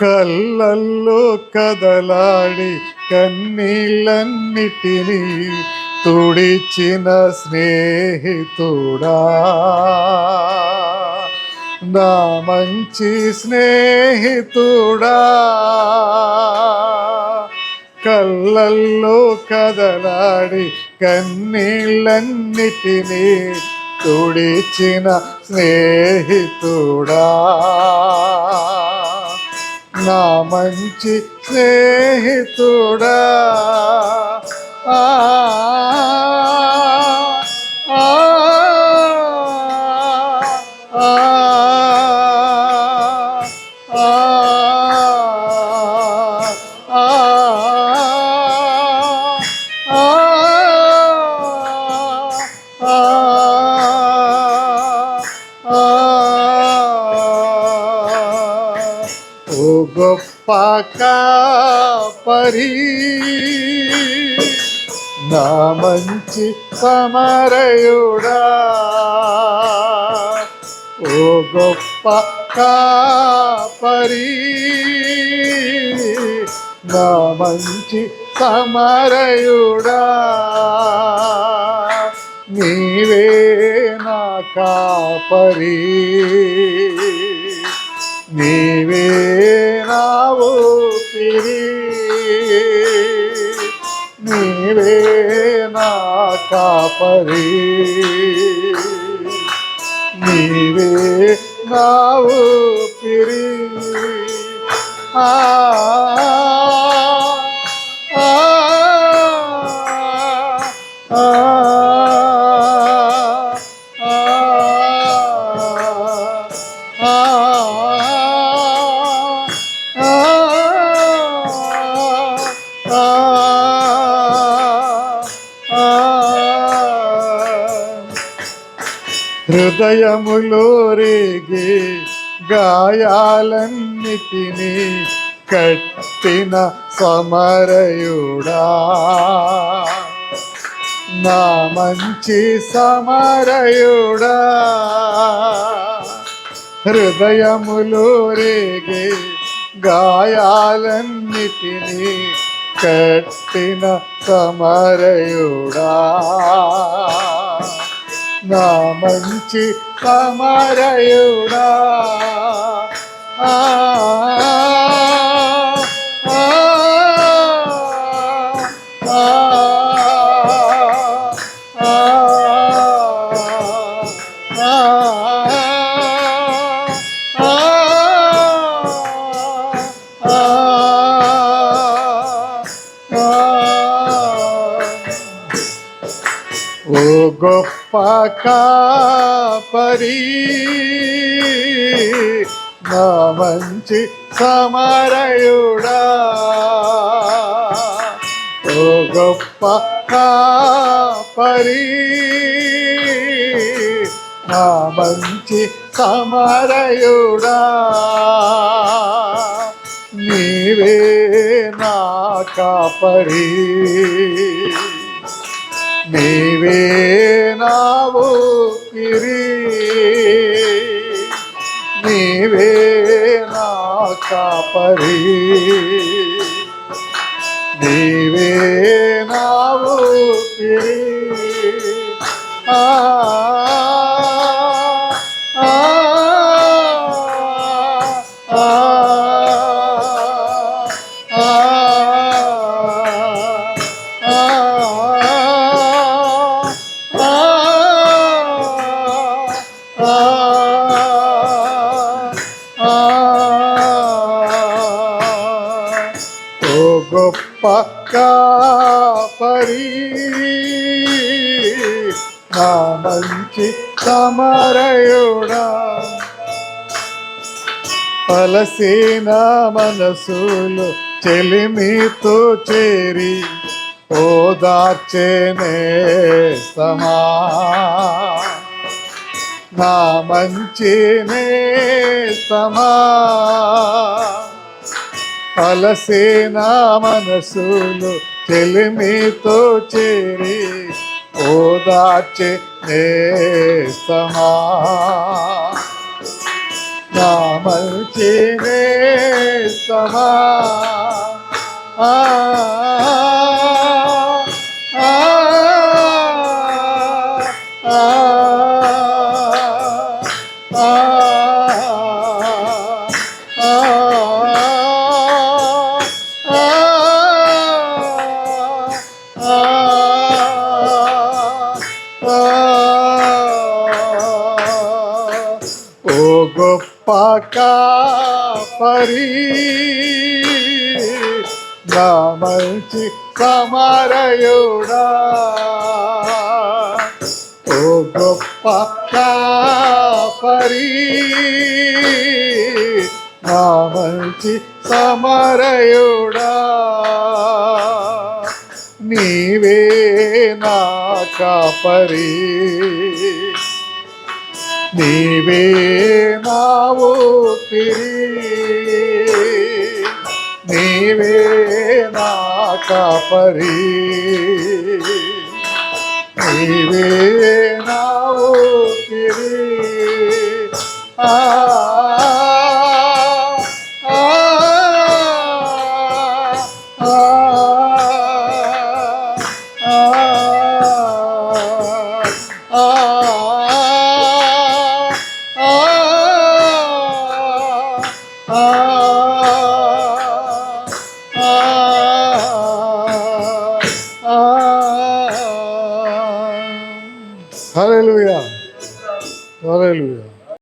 కళ్ళల్లో కదలాడి కన్నీళ్ళన్నిటినీ తుడిచిన స్నేహితుడా. నా మంచి స్నేహితుడా. కళ్ళల్లో కదలాడి కన్నీళ్ళన్నిటినీ తుడిచిన స్నేహితుడా? నా మంచి స్నేహితుడా? గొప్ప కాపరి నా మంచి సమరయుడా. ఓ గొప్ప కాపరి నా మంచి సమరయుడా. నీవే నా కాపరి. నీవే కాపరి నీవే నా ఊపిరి ఆ ఆ ఆ హృదయములోరేగి గాయాలన్నిటినీ కట్టిన సమరయుడా. నా మంచి సమరయుడా. హృదయములోరేగి గాయాలన్నిటినీ కట్టిన సమరయుడా. నా మంచి సమరయుడా ఓ గొప్ప కాపరి నా మంచి సమరయుడా. ఓ గొప్ప కాపరి నా మంచి సమరయుడా. నీవే నా కాపరి. నీవే నావు ఊపిరి నీవే నా కాపరి నీవే ఓ గొప్ప కాపరి నా మంచి సమరయుడా. పలసీన మనసులు చెలిమితో చేరి ఓదార్చేనే సమా. నా మంచి సమా నా మనసులు చెలిమితో చేరి ఓదార్చే నేస్తమా నా మంచి నేస్తమా ఆ, గొప్ప కాపరి. నా మంచి సమరయుడా. ఓ గొప్ప కాపరి. నా మంచి సమరయుడా. నీవే నా కాపరి. నీవే నావు నీవే నా కాపరి. నీవే నావు ఆ Hallelujah. Hallelujah.